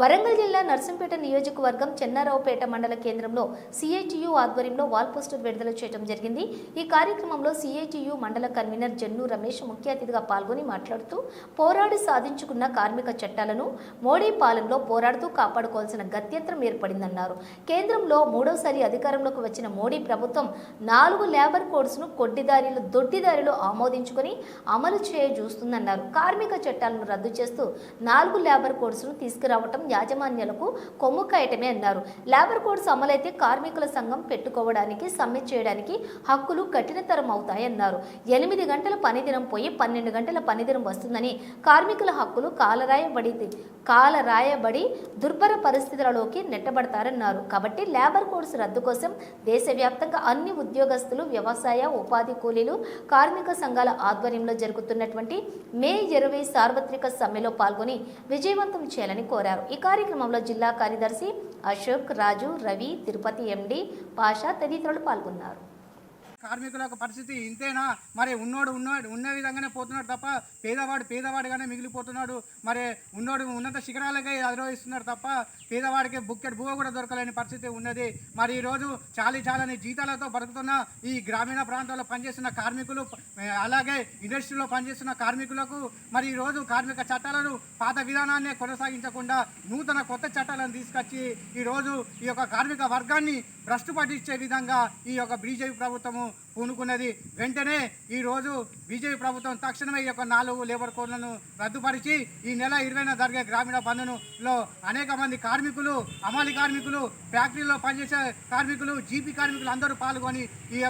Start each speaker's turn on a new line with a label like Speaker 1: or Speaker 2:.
Speaker 1: వరంగల్ జిల్లా నర్సింపేట నియోజకవర్గం చెన్నారావుపేట మండల కేంద్రంలో సిఐటియు ఆధ్వర్యంలో వాల్ పోస్టర్ విడుదల చేయడం జరిగింది. ఈ కార్యక్రమంలో సిఐటియు మండల కన్వీనర్ జన్ను రమేష్ ముఖ్య అతిథిగా పాల్గొని మాట్లాడుతూ పోరాడి సాధించుకున్న కార్మిక చట్టాలను మోడీ పాలనలో పోరాడుతూ కాపాడుకోవాల్సిన గత్యంతరం ఏర్పడిందన్నారు. కేంద్రంలో మూడోసారి అధికారంలోకి వచ్చిన మోడీ ప్రభుత్వం నాలుగు లేబర్ కోడ్స్ను కొడ్డిదారీలు దొడ్డిదారిలో ఆమోదించుకొని అమలు చేయ చూస్తుందన్నారు కార్మిక చట్టాలను రద్దు చేస్తూ నాలుగు లేబర్ కోడ్స్ను తీసుకురావటం యాజమాన్యాలకు కొమ్ము కాయటమే అన్నారు. లేబర్ కోడ్స్ అమలైతే కార్మికుల సంఘం పెట్టుకోవడానికి సమ్మె చేయడానికి హక్కులు కఠినతరం అవుతాయన్నారు ఎనిమిది గంటల పనిదినం పోయి పన్నెండు గంటల పనిదినం వస్తుందని కార్మికుల హక్కులు కాలరాయబడి కాలరాయబడి దుర్భర పరిస్థితులలోకి నెట్టబడతారన్నారు. కాబట్టి లేబర్ కోడ్స్ రద్దు కోసం దేశవ్యాప్తంగా అన్ని ఉద్యోగస్తులు వ్యవసాయ ఉపాధి కూలీలు కార్మిక సంఘాల ఆధ్వర్యంలో జరుగుతున్నటువంటి మే ఇరవై సార్వత్రిక సమ్మెలో పాల్గొని విజయవంతం చేయాలని కోరారు. ఈ కార్యక్రమంలో జిల్లా కార్యదర్శి అశోక్ రాజు రవి తిరుపతి ఎండి పాషా తదితరులు పాల్గొన్నారు.
Speaker 2: కార్మికులకు పరిస్థితి ఇంతేనా? మరి ఉన్నోడు ఉన్నోడు ఉన్న విధంగానే పోతున్నాడు తప్ప పేదవాడు పేదవాడిగానే మిగిలిపోతున్నాడు. మరి ఉన్నోడు ఉన్నత శిఖరాలకే అధిరోహిస్తున్నాడు తప్ప పేదవాడికి బుక్కెట్ బువ్వ కూడా దొరకలేని పరిస్థితి ఉన్నది. మరి ఈరోజు చాలీ చాలని జీతాలతో బతుకుతున్న ఈ గ్రామీణ ప్రాంతాల్లో పనిచేస్తున్న కార్మికులు అలాగే ఇండస్ట్రీలో పనిచేస్తున్న కార్మికులకు మరి ఈరోజు కార్మిక చట్టాలను పాత విధానాన్ని కొనసాగించకుండా నూతన కొత్త చట్టాలను తీసుకొచ్చి ఈరోజు ఈ యొక్క కార్మిక వర్గాన్ని భ్రష్టు పట్టించే విధంగా ఈ యొక్క బీజేపీ ప్రభుత్వము పూనుకున్నది. వెంటనే ఈరోజు బీజేపీ ప్రభుత్వం తక్షణమే ఈ యొక్క నాలుగు లేబర్ కోడ్లను రద్దుపరిచి ఈ నెల ఇరవైన జరిగే గ్రామీణ బంధులో అనేక మంది కార్మికులు అమలు కార్మికులు ఫ్యాక్టరీలో పనిచేసే కార్మికులు జీపీ కార్మికులు అందరూ పాల్గొని ఈ యొక్క